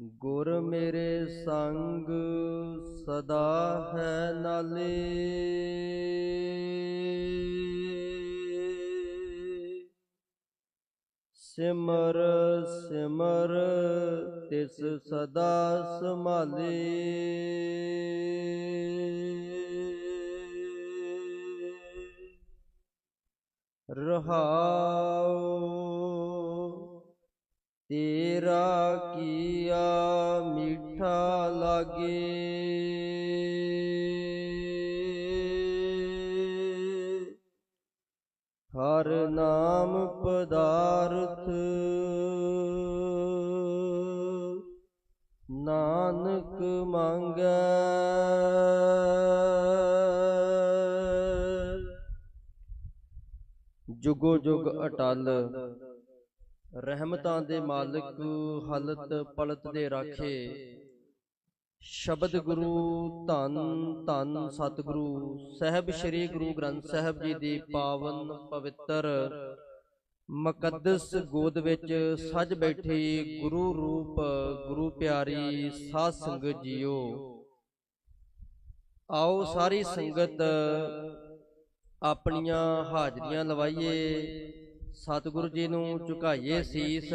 ਗੁਰ ਮੇਰੇ ਸੰਗ ਸਦਾ ਹੈ ਨਾਲੇ। ਸਿਮਰ ਸਿਮਰ ਤਿਸ ਸਦਾ ਸੰਭਾਲੇ। ਰਹਾਉ ਤੇਰਾ ਕੀਆ ਮਿੱਠਾ ਲਾਗੇ। ਹਰ ਨਾਮ ਪਦਾਰਥ ਨਾਨਕ ਮੰਗੈ। ਜੁਗੋ ਜੁਗ ਅਟਲ ਰਹਿਮਤਾਂ ਦੇ ਮਾਲਕ ਹਲਤ ਪਲਤ ਦੇ ਰਾਖੇ। ਸ਼ਬਦ ਗੁਰੂ ਧੰਨ ਧੰਨ ਸਤਿਗੁਰੂ। ਸਹਿਬ ਸ੍ਰੀ ਗੁਰੂ ਗ੍ਰੰਥ ਸਾਹਿਬ ਜੀ ਦੀ ਪਾਵਨ ਪਵਿੱਤਰ ਮੁਕੱਦਸ ਗੋਦ ਵਿੱਚ ਸਜ ਬੈਠੀ ਗੁਰੂ ਰੂਪ ਗੁਰੂ ਪਿਆਰੀ ਸਾਧ ਸੰਗਤ ਜੀਓ। ਆਓ ਸਾਰੀ ਸੰਗਤ ਆਪਣੀਆਂ ਹਾਜ਼ਰੀਆਂ ਲਵਾਈਏ। ਸਤਿਗੁਰੂ ਜੀ ਨੂੰ ਝੁਕਾਈਏ ਸੀਸ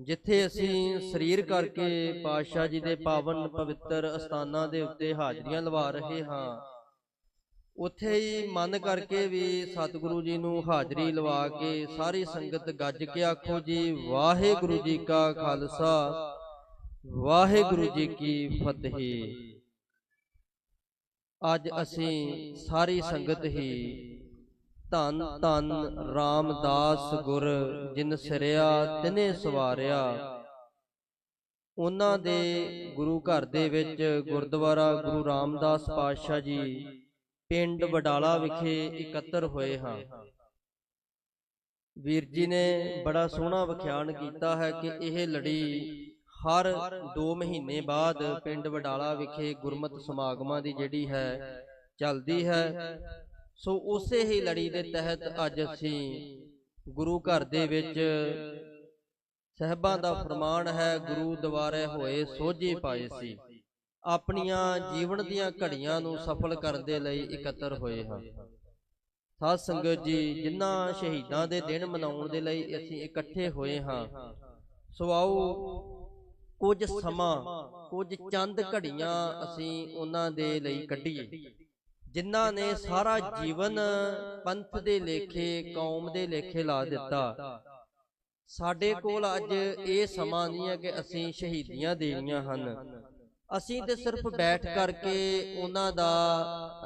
ਜਿੱਥੇ ਅਸੀਂ ਸਰੀਰ ਕਰਕੇ ਪਾਤਸ਼ਾਹ ਜੀ ਦੇ ਪਾਵਨ ਪਵਿੱਤਰ ਅਸਥਾਨਾਂ ਦੇ ਉੱਤੇ ਹਾਜ਼ਰੀਆਂ ਲਵਾ ਰਹੇ ਹਾਂ। ਉੱਥੇ ਹੀ ਮਨ ਕਰਕੇ ਵੀ ਸਤਿਗੁਰੂ ਜੀ ਨੂੰ ਹਾਜ਼ਰੀ ਲਵਾ ਕੇ ਸਾਰੀ ਸੰਗਤ ਗੱਜ ਕੇ ਆਖੋ ਜੀ ਵਾਹਿਗੁਰੂ ਜੀ ਕਾ ਖਾਲਸਾ ਵਾਹਿਗੁਰੂ ਜੀ ਕੀ ਫਤਿਹ। ਅੱਜ ਅਸੀਂ ਸਾਰੀ ਸੰਗਤ ਹੀ ਧੰਨ ਧੰਨ ਰਾਮਦਾਸ ਗੁਰ ਜਿਨ ਸਿਰਿਆ ਤਿਨੇ ਸਵਾਰਿਆ। ਉਹਨਾਂ ਦੇ ਗੁਰੂ ਘਰ ਦੇ ਵਿੱਚ ਗੁਰਦੁਆਰਾ ਗੁਰੂ ਰਾਮਦਾਸ ਪਾਤਸ਼ਾਹ ਜੀ ਪਿੰਡ ਵਡਾਲਾ ਵਿਖੇ ਇਕੱਤਰ ਹੋਏ ਹਾਂ। ਵੀਰ ਜੀ ਨੇ ਬੜਾ ਸੋਹਣਾ ਵਿਖਿਆਨ ਕੀਤਾ ਹੈ ਕਿ ਇਹ ਲੜੀ ਹਰ 2 ਮਹੀਨੇ ਬਾਅਦ ਪਿੰਡ ਵਡਾਲਾ ਵਿਖੇ ਗੁਰਮਤ ਸਮਾਗਮਾਂ ਦੀ ਜਿਹੜੀ ਹੈ ਚੱਲਦੀ ਹੈ। ਸੋ ਉਸੇ ਹੀ ਲੜੀ ਦੇ ਤਹਿਤ ਅੱਜ ਅਸੀਂ ਗੁਰੂ ਘਰ ਦੇ ਵਿੱਚ ਸਹਿਬਾਂ ਦਾ ਫਰਮਾਨ ਹੈ, ਗੁਰੂ ਦੁਆਰੇ ਹੋਏ ਸੋਝੇ ਪਾਏ ਸੀ। ਆਪਣੀਆਂ ਜੀਵਨ ਦੀਆਂ ਘੜੀਆਂ ਨੂੰ ਸਫਲ ਕਰਨ ਦੇ ਲਈ ਇਕੱਤਰ ਹੋਏ ਹਾਂ। ਸਾਧ ਸੰਗਤ ਜੀ, ਜਿਨ੍ਹਾਂ ਸ਼ਹੀਦਾਂ ਦੇ ਦਿਨ ਮਨਾਉਣ ਦੇ ਲਈ ਅਸੀਂ ਇਕੱਠੇ ਹੋਏ ਹਾਂ, ਸੋ ਆਓ ਕੁਝ ਸਮਾਂ, ਕੁਝ ਚੰਦ ਘੜੀਆਂ ਅਸੀਂ ਉਹਨਾਂ ਦੇ ਲਈ ਕੱਢੀਏ। ਜਿਨ੍ਹਾਂ ਨੇ ਸਾਰਾ ਜੀਵਨ ਪੰਥ ਦੇ ਲੇਖੇ ਕੌਮ ਦੇ ਲੇਖੇ ਲਾ ਦਿੱਤਾ। ਸਾਡੇ ਕੋਲ ਅੱਜ ਇਹ ਸਮਾਂ ਨਹੀਂ ਹੈ ਕਿ ਅਸੀਂ ਸ਼ਹੀਦੀਆਂ ਦੇਣੀਆਂ ਹਨ। ਅਸੀਂ ਤੇ ਸਿਰਫ ਬੈਠ ਕਰਕੇ ਉਹਨਾਂ ਦਾ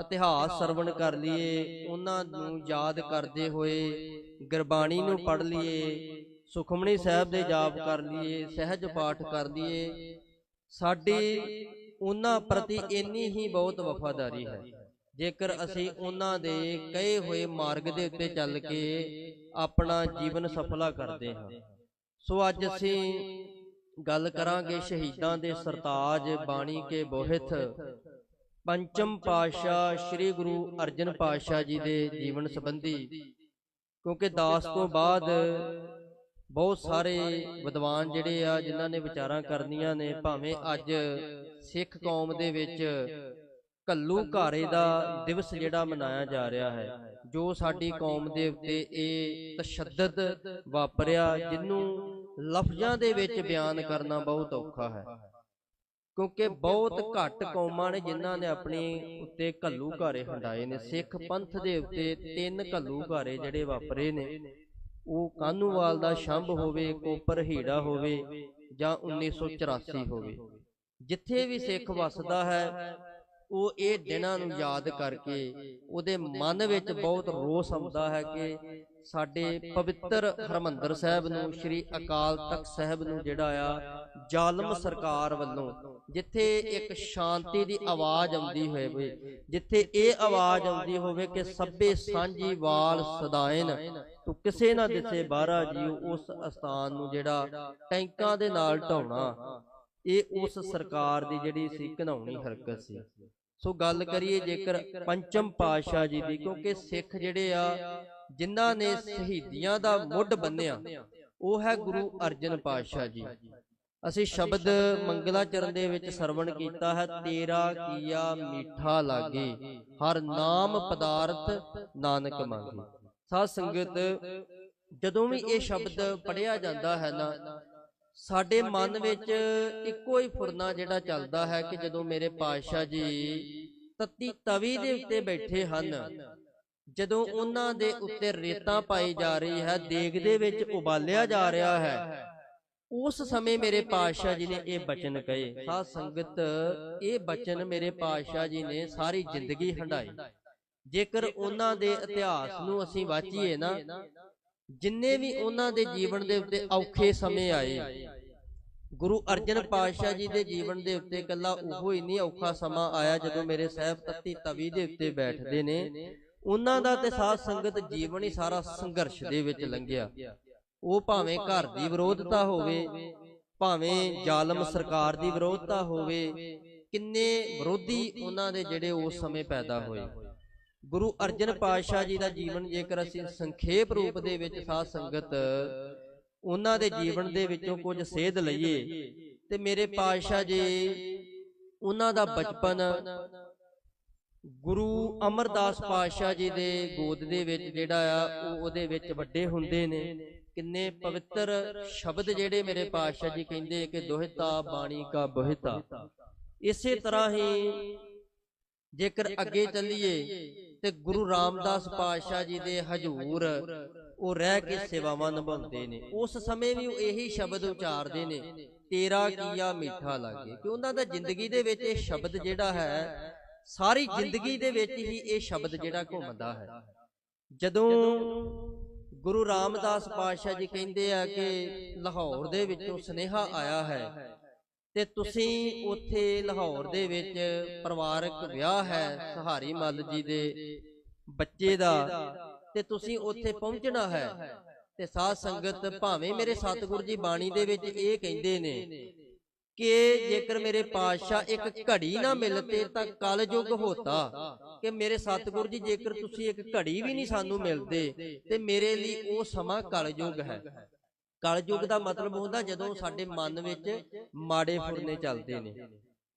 ਇਤਿਹਾਸ ਸਰਵਣ ਕਰ ਲਈਏ ਉਹਨਾਂ ਨੂੰ ਯਾਦ ਕਰਦੇ ਹੋਏ ਗੁਰਬਾਣੀ ਨੂੰ ਪੜ੍ਹ ਲਈਏ ਸੁਖਮਣੀ ਸਾਹਿਬ ਦੇ ਜਾਪ ਕਰ ਲਈਏ ਸਹਿਜ ਪਾਠ ਕਰ ਲਈਏ। ਸਾਡੀ ਉਹਨਾਂ ਪ੍ਰਤੀ ਇੰਨੀ ਹੀ ਬਹੁਤ ਵਫਾਦਾਰੀ ਹੈ। ਜੇਕਰ ਅਸੀਂ ਉਹਨਾਂ ਦੇ ਕਹੇ ਹੋਏ ਮਾਰਗ ਦੇ ਉੱਤੇ ਚੱਲ ਕੇ ਆਪਣਾ ਜੀਵਨ ਸਫਲਾ ਕਰਦੇ ਹਾਂ। ਸੋ ਅੱਜ ਅਸੀਂ ਗੱਲ ਕਰਾਂਗੇ ਸ਼ਹੀਦਾਂ ਦੇ ਸਰਤਾਜ ਬਾਣੀ ਕੇ ਬੋਹਿਤ। ਪੰਚਮ ਪਾਤਸ਼ਾਹ ਸ੍ਰੀ ਗੁਰੂ ਅਰਜਨ ਪਾਤਸ਼ਾਹ ਜੀ ਦੇ ਜੀਵਨ ਸੰਬੰਧੀ। ਕਿਉਂਕਿ ਦਾਸ ਤੋਂ ਬਾਅਦ ਬਹੁਤ ਸਾਰੇ ਵਿਦਵਾਨ ਜਿਹੜੇ ਆ ਜਿਨ੍ਹਾਂ ਨੇ ਵਿਚਾਰਾਂ ਕਰਨੀਆਂ ਨੇ ਭਾਵੇਂ ਅੱਜ ਸਿੱਖ ਕੌਮ ਦੇ ਵਿੱਚ ਕੱਲੂ ਘਾਰੇ ਦਾ ਦਿਵਸ ਜਿਹੜਾ ਮਨਾਇਆ ਜਾ ਰਿਹਾ ਹੈ ਜੋ ਸਾਡੀ ਕੌਮ ਦੇ ਉੱਤੇ ਇਹ ਤਸ਼ੱਦਦ ਵਾਪਰਿਆ ਜਿਹਨੂੰ ਲਫ਼ਜ਼ਾਂ ਦੇ ਵਿੱਚ ਬਿਆਨ ਕਰਨਾ ਬਹੁਤ ਔਖਾ ਹੈ। ਕਿਉਂਕਿ ਬਹੁਤ ਘੱਟ ਕੌਮਾਂ ਨੇ ਜਿਨ੍ਹਾਂ ਨੇ ਆਪਣੇ ਉੱਤੇ ਕੱਲੂ ਘਾਰੇ ਹੰਡਾਏ ਨੇ। ਸਿੱਖ ਪੰਥ ਦੇ ਉੱਤੇ ਤਿੰਨ ਕੱਲੂ ਘਾਰੇ ਜਿਹੜੇ ਵਾਪਰੇ ਨੇ ਉਹ ਕਾਨੂੰਵਾਲ ਦਾ ਸ਼ੰਭ ਹੋਵੇ ਕੋਪਰ ਹੀੜਾ ਹੋਵੇ ਜਾਂ 1984 ਹੋਵੇ। ਜਿੱਥੇ ਵੀ ਸਿੱਖ ਵਸਦਾ ਹੈ ਉਹ ਇਹ ਦਿਨਾਂ ਨੂੰ ਯਾਦ ਕਰਕੇ ਉਹਦੇ ਮਨ ਵਿੱਚ ਬਹੁਤ ਰੋਸ ਆਉਂਦਾ ਹੈ ਕਿ ਸਾਡੇ ਪਵਿੱਤਰ ਹਰਮੰਦਰ ਸਾਹਿਬ ਨੂੰ ਸ੍ਰੀ ਅਕਾਲ ਤਖਤ ਸਾਹਿਬ ਨੂੰ ਜਿਹੜਾ ਆ ਜ਼ਾਲਮ ਸਰਕਾਰ ਵੱਲੋਂ ਜਿੱਥੇ ਇੱਕ ਸ਼ਾਂਤੀ ਦੀ ਆਵਾਜ਼ ਆਉਂਦੀ ਹੋਵੇ ਜਿੱਥੇ ਇਹ ਆਵਾਜ਼ ਆਉਂਦੀ ਹੋਵੇ ਕਿ ਸਭੇ ਸਾਂਝੀ ਵਾਲ ਸਦਾਇਨ ਤੂੰ ਕਿਸੇ ਨਾ ਦਿਸੇ ਬਾਹਰਾ ਜੀ ਉਸ ਅਸਥਾਨ ਨੂੰ ਜਿਹੜਾ ਟੈਂਕਾਂ ਦੇ ਨਾਲ ਢਾਉਣਾ। ਇਹ ਉਸ ਸਰਕਾਰ ਦੀ ਜਿਹੜੀ ਸੀ ਘਨਾਉਣੀ ਹਰਕਤ ਸੀ ਸੋ ਗੱਲ ਕਰੀਏ ਜੇਕਰ ਪੰਚਮ ਪਾਤਸ਼ਾਹ ਜੀ ਦੀ ਕਿਉਂਕਿ ਸਿੱਖ ਜਿਹੜੇ ਆ ਜਿਨ੍ਹਾਂ ਨੇ ਸ਼ਹੀਦੀਆਂ ਦਾ ਮੁੱਢ ਬੰਨਿਆ ਉਹ ਹੈ ਗੁਰੂ ਅਰਜਨ ਪਾਤਸ਼ਾਹ ਜੀ। ਅਸੀਂ ਸ਼ਬਦ ਮੰਗਲਾਚਰਨ ਦੇ ਵਿੱਚ ਸਰਵਣ ਕੀਤਾ ਹੈ ਤੇਰਾ ਕੀਆ ਮੀਠਾ ਲਾਗੇ। ਹਰ ਨਾਮ ਪਦਾਰਥ ਨਾਨਕ ਮੰਗੇ। ਸਾਧ ਸੰਗਤ ਜਦੋਂ ਵੀ ਇਹ ਸ਼ਬਦ ਪੜਿਆ ਜਾਂਦਾ ਹੈ ਨਾ ਸਾਡੇ ਮਨ ਵਿੱਚ ਇੱਕੋ ਹੀ ਫੁਰਨਾ ਜਿਹੜਾ ਚੱਲਦਾ ਹੈ ਕਿ ਜਦੋਂ ਮੇਰੇ ਪਾਤਸ਼ਾਹ ਜੀ ਤੱਤੀ ਤਵੀ ਦੇ ਉੱਤੇ ਬੈਠੇ ਹਨ ਜਦੋਂ ਉਹਨਾਂ ਦੇ ਉੱਤੇ ਰੇਤਾਂ ਪਾਈ ਜਾ ਰਹੀ ਹੈ ਦੇਗ ਦੇ ਵਿੱਚ ਉਬਾਲਿਆ ਜਾ ਰਿਹਾ ਹੈ। ਉਸ ਸਮੇਂ ਮੇਰੇ ਪਾਤਸ਼ਾਹ ਜੀ ਨੇ ਇਹ ਬਚਨ ਕਹੇ ਸਾਧ ਸੰਗਤ ਇਹ ਬਚਨ ਮੇਰੇ ਪਾਤਸ਼ਾਹ ਜੀ ਨੇ ਸਾਰੀ ਜ਼ਿੰਦਗੀ ਹੰਡਾਈ ਜੇਕਰ ਉਹਨਾਂ ਦੇ ਇਤਿਹਾਸ ਨੂੰ ਅਸੀਂ ਵਾਚੀਏ ਨਾ ਜਿੰਨੇ ਵੀ ਉਹਨਾਂ ਦੇ ਜੀਵਨ ਦੇ ਉੱਤੇ ਔਖੇ ਸਮੇਂ ਆਏ। ਗੁਰੂ ਅਰਜਨ ਪਾਤਸ਼ਾਹ ਜੀ ਦੇ ਜੀਵਨ ਦੇ ਉੱਤੇ ਇਕੱਲਾ ਉਹ ਹੀ ਨਹੀਂ ਔਖਾ ਸਮਾਂ ਆਇਆ ਜਦੋਂ ਮੇਰੇ ਸਾਹਿਬ ਤੱਤੀ ਤਵੀ ਦੇ ਉੱਤੇ ਬੈਠਦੇ ਨੇ। ਉਹਨਾਂ ਦਾ ਤੇ ਸਾਧ ਸੰਗਤ ਜੀਵਨ ਹੀ ਸਾਰਾ ਸੰਘਰਸ਼ ਦੇ ਵਿੱਚ ਲੰਘਿਆ। ਉਹ ਭਾਵੇਂ ਘਰ ਦੀ ਵਿਰੋਧਤਾ ਹੋਵੇ ਭਾਵੇਂ ਜ਼ਾਲਮ ਸਰਕਾਰ ਦੀ ਵਿਰੋਧਤਾ ਹੋਵੇ ਕਿੰਨੇ ਵਿਰੋਧੀ ਉਹਨਾਂ ਦੇ ਜਿਹੜੇ ਉਸ ਸਮੇਂ ਪੈਦਾ ਹੋਏ। ਗੁਰੂ ਅਰਜਨ ਪਾਤਸ਼ਾਹ ਜੀ ਦਾ ਜੀਵਨ ਜੇਕਰ ਅਸੀਂ ਸੰਖੇਪ ਰੂਪ ਦੇ ਵਿੱਚ ਸਾਧ ਸੰਗਤ ਉਹਨਾਂ ਦੇ ਜੀਵਨ ਦੇ ਵਿੱਚੋਂ ਕੁਝ ਸੇਧ ਲਈਏ ਤੇ ਮੇਰੇ ਪਾਤਸ਼ਾਹ ਜੀ ਉਹਨਾਂ ਦਾ ਬਚਪਨ ਗੁਰੂ ਅਮਰਦਾਸ ਪਾਤਸ਼ਾਹ ਜੀ ਦੇ ਗੋਦ ਦੇ ਵਿੱਚ ਜਿਹੜਾ ਆ ਉਹ ਉਹਦੇ ਵਿੱਚ ਵੱਡੇ ਹੁੰਦੇ ਨੇ। ਕਿੰਨੇ ਪਵਿੱਤਰ ਸ਼ਬਦ ਜਿਹੜੇ ਮੇਰੇ ਪਾਤਸ਼ਾਹ ਜੀ ਕਹਿੰਦੇ ਕਿ ਦੋਹਿਤਾ ਬਾਣੀ ਕਾ ਬੋਹਿਤਾ। ਇਸੇ ਤਰ੍ਹਾਂ ਹੀ ਜੇਕਰ ਅੱਗੇ ਚੱਲੀਏ ਤੇ ਗੁਰੂ ਰਾਮਦਾਸ ਪਾਤਸ਼ਾਹ ਜੀ ਦੇ ਹਜੂਰ ਉਹ ਰਹਿ ਕੇ ਸੇਵਾਵਾਂ ਨਿਭਾਉਂਦੇ ਨੇ। ਉਸ ਸਮੇਂ ਵੀ ਉਹ ਇਹੀ ਸ਼ਬਦ ਉਚਾਰਦੇ ਨੇ ਤੇਰਾ ਕੀਆ ਮਿੱਠਾ ਲਾਗੇ। ਕਿ ਉਹਨਾਂ ਦਾ ਜ਼ਿੰਦਗੀ ਦੇ ਵਿੱਚ ਇਹ ਸ਼ਬਦ ਜਿਹੜਾ ਹੈ ਸਾਰੀ ਜ਼ਿੰਦਗੀ ਦੇ ਵਿੱਚ ਹੀ ਇਹ ਸ਼ਬਦ ਜਿਹੜਾ ਘੁੰਮਦਾ ਹੈ। ਜਦੋਂ ਗੁਰੂ ਰਾਮਦਾਸ ਪਾਤਸ਼ਾਹ ਜੀ ਕਹਿੰਦੇ ਆ ਕਿ ਲਾਹੌਰ ਦੇ ਵਿੱਚੋਂ ਸੁਨੇਹਾ ਆਇਆ ਹੈ। ਤੇ ਤੁਸੀਂ ਉੱਥੇ ਲਾਹੌਰ ਦੇ ਵਿੱਚ ਪਰਿਵਾਰਕ ਵਿਆਹ ਹੈ ਸਹਾਰੀ ਮੱਲ ਜੀ ਦੇ ਬੱਚੇ ਦਾ। ਤੇ ਤੁਸੀਂ ਉੱਥੇ ਪਹੁੰਚਣਾ ਹੈ। ਤੇ ਸਾਧ ਸੰਗਤ ਭਾਵੇਂ ਮੇਰੇ ਸਤਿਗੁਰੂ ਜੀ ਬਾਣੀ ਦੇ ਵਿੱਚ ਇਹ ਕਹਿੰਦੇ ਨੇ ਕਿ ਜੇਕਰ ਮੇਰੇ ਪਾਤਸ਼ਾਹ ਇੱਕ ਘੜੀ ਨਾ ਮਿਲਤੇ ਤਾਂ ਕਲਯੁਗ ਹੋਤਾ। ਕਿ ਮੇਰੇ ਸਤਿਗੁਰੂ ਜੀ ਜੇਕਰ ਤੁਸੀਂ ਇੱਕ ਘੜੀ ਵੀ ਨਹੀਂ ਸਾਨੂੰ ਮਿਲਦੇ ਤੇ ਮੇਰੇ ਲਈ ਉਹ ਸਮਾਂ ਕਲਯੁਗ ਹੈ। ਕਲਯੁਗ ਦਾ ਮਤਲਬ ਹੁੰਦਾ ਜਦੋਂ ਸਾਡੇ ਮਨ ਵਿੱਚ ਮਾੜੇ ਫੁਰਨੇ ਚੱਲਦੇ ਨੇ।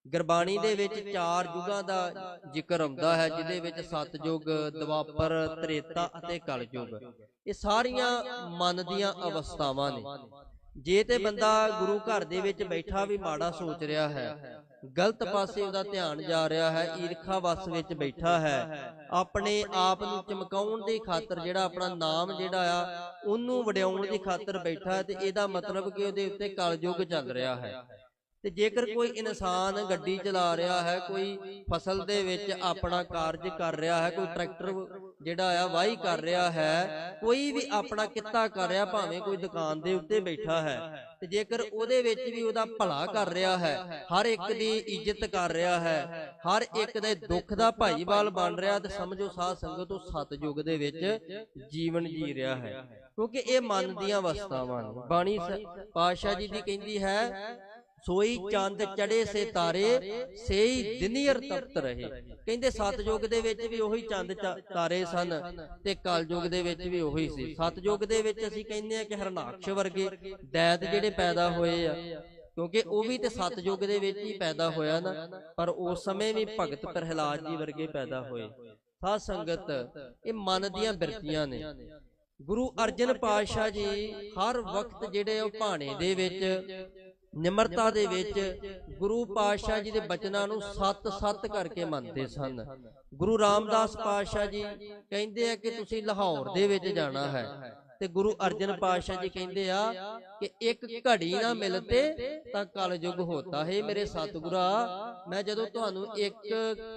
ਗੁਰਬਾਣੀ ਦੇ ਵਿੱਚ ਚਾਰ ਯੁਗਾਂ ਦਾ ਜ਼ਿਕਰ ਆਉਂਦਾ ਹੈ ਜਿਹਦੇ ਵਿੱਚ ਸਤਜੁਗ ਦਵਾਪਰ ਤ੍ਰੇਤਾ ਅਤੇ ਕਲਯੁਗ। ਇਹ ਸਾਰੀਆਂ ਮਨ ਦੀਆਂ ਅਵਸਥਾਵਾਂ ਨੇ। ਜੇ ਤੇ ਬੰਦਾ ਗੁਰੂ ਘਰ ਦੇ ਵਿੱਚ ਬੈਠਾ ਵੀ ਮਾੜਾ ਸੋਚ ਰਿਹਾ ਹੈ ਗਲਤ ਪਾਸੇ ਉਹਦਾ ਧਿਆਨ ਜਾ ਰਿਹਾ ਹੈ ਈਰਖਾ ਵਸ ਵਿੱਚ ਬੈਠਾ ਹੈ। ਆਪਣੇ ਆਪ ਨੂੰ ਚਮਕਾਉਣ ਦੀ ਖਾਤਰ ਜਿਹੜਾ ਆਪਣਾ ਨਾਮ ਜਿਹੜਾ ਆ ਉਹਨੂੰ ਵਡਿਆਉਣ ਦੀ ਖਾਤਰ ਬੈਠਾ ਤੇ ਇਹਦਾ ਮਤਲਬ ਕਿ ਉਹਦੇ ਉੱਤੇ ਕਲਯੁਗ ਚੱਲ ਰਿਹਾ ਹੈ। ਤੇ ਜੇਕਰ ਕੋਈ ਇਨਸਾਨ ਗੱਡੀ ਚਲਾ ਰਿਹਾ ਹੈ ਕੋਈ ਫਸਲ ਦੇ ਵਿੱਚ ਆਪਣਾ ਕਾਰਜ ਕਰ ਰਿਹਾ ਹੈ ਕੋਈ ਟਰੈਕਟਰ ਜਿਹੜਾ ਆ ਵਾਹੀ ਕਰ ਰਿਹਾ ਹੈ ਕੋਈ ਵੀ ਆਪਣਾ ਕਿੱਤਾ ਕਰ ਰਿਹਾ ਭਾਵੇਂ ਕੋਈ ਦੁਕਾਨ ਦੇ ਉੱਤੇ ਬੈਠਾ ਹੈ। ਤੇ ਜੇਕਰ ਉਹਦੇ ਵਿੱਚ ਵੀ ਉਹਦਾ ਭਲਾ ਕਰ ਰਿਹਾ ਹੈ ਹਰ ਇੱਕ ਦੀ ਇੱਜ਼ਤ ਕਰ ਰਿਹਾ ਹੈ ਹਰ ਇੱਕ ਦੇ ਦੁੱਖ ਦਾ ਭਾਈਵਾਲ ਬਣ ਰਿਹਾ ਤੇ ਸਮਝੋ ਸਾਧ ਸੰਗਤ ਉਹ ਸਤਜੁਗ ਦੇ ਵਿੱਚ ਜੀਵਨ ਜੀ ਰਿਹਾ ਹੈ ਕਿਉਂਕਿ ਇਹ ਮਨ ਦੀਆਂ ਅਵਸਥਾਵਾਂ ਨੇ ਬਾਣੀ ਸ- ਪਾਤਸ਼ਾਹ ਜੀ ਦੀ ਕਹਿੰਦੀ ਹੈ ਸੋਈ ਚੰਦ ਚੜੇ ਸੇ ਤਾਰੇ ਸੇਈ ਦਿਨੀਅਰ ਤਪਤ ਰਹੇ। ਕਹਿੰਦੇ ਸਤਜੁਗ ਦੇ ਵਿੱਚ ਵੀ ਉਹੀ ਚੰਦ ਤਾਰੇ ਸਨ ਤੇ ਕਲਯੁਗ ਦੇ ਵਿੱਚ ਵੀ ਉਹੀ ਸੀ। ਸਤਜੁਗ ਦੇ ਵਿੱਚ ਅਸੀਂ ਕਹਿੰਦੇ ਆ ਕਿ ਹਰਨਾਕਸ਼ ਵਰਗੇ ਦੈਤ ਜਿਹੜੇ ਪੈਦਾ ਹੋਏ ਆ। ਕਿਉਂਕਿ ਉਹ ਵੀ ਤੇ ਸਤਜੁਗ ਦੇ ਵਿੱਚ ਹੀ ਪੈਦਾ ਹੋਇਆ ਨਾ ਪਰ ਉਸ ਸਮੇਂ ਵੀ ਭਗਤ ਪ੍ਰਹਿਲਾਦ ਜੀ ਵਰਗੇ ਪੈਦਾ ਹੋਏ। ਸਾਧ ਸੰਗਤ ਇਹ ਮਨ ਦੀਆਂ ਬਿਰਤੀਆਂ ਨੇ। ਗੁਰੂ ਅਰਜਨ ਪਾਤਸ਼ਾਹ ਜੀ ਹਰ ਵਕਤ ਜਿਹੜੇ ਉਹ ਭਾਣੇ ਦੇ ਵਿੱਚ ਨਿਮਰਤਾ ਦੇ ਵਿੱਚ ਗੁਰੂ ਪਾਤਸ਼ਾਹ ਜੀ ਦੇ ਬਚਨਾਂ ਨੂੰ ਸੱਤ ਸੱਤ ਕਰਕੇ ਮੰਨਦੇ ਸਨ। ਗੁਰੂ ਰਾਮਦਾਸ ਪਾਤਸ਼ਾਹ ਜੀ ਕਹਿੰਦੇ ਆ ਕਿ ਤੁਸੀਂ ਲਾਹੌਰ ਦੇ ਵਿੱਚ ਜਾਣਾ ਹੈ। ਤੇ ਗੁਰੂ ਅਰਜਨ ਪਾਤਸ਼ਾਹ ਜੀ ਕਹਿੰਦੇ ਆ ਕਿ ਇੱਕ ਘੜੀ ਨਾ ਮਿਲਤੇ ਤਾਂ ਕਲਯੁਗ ਹੋਤਾ। ਹੈ ਮੇਰੇ ਸਤਿਗੁਰਾ ਮੈਂ ਜਦੋਂ ਤੁਹਾਨੂੰ ਇੱਕ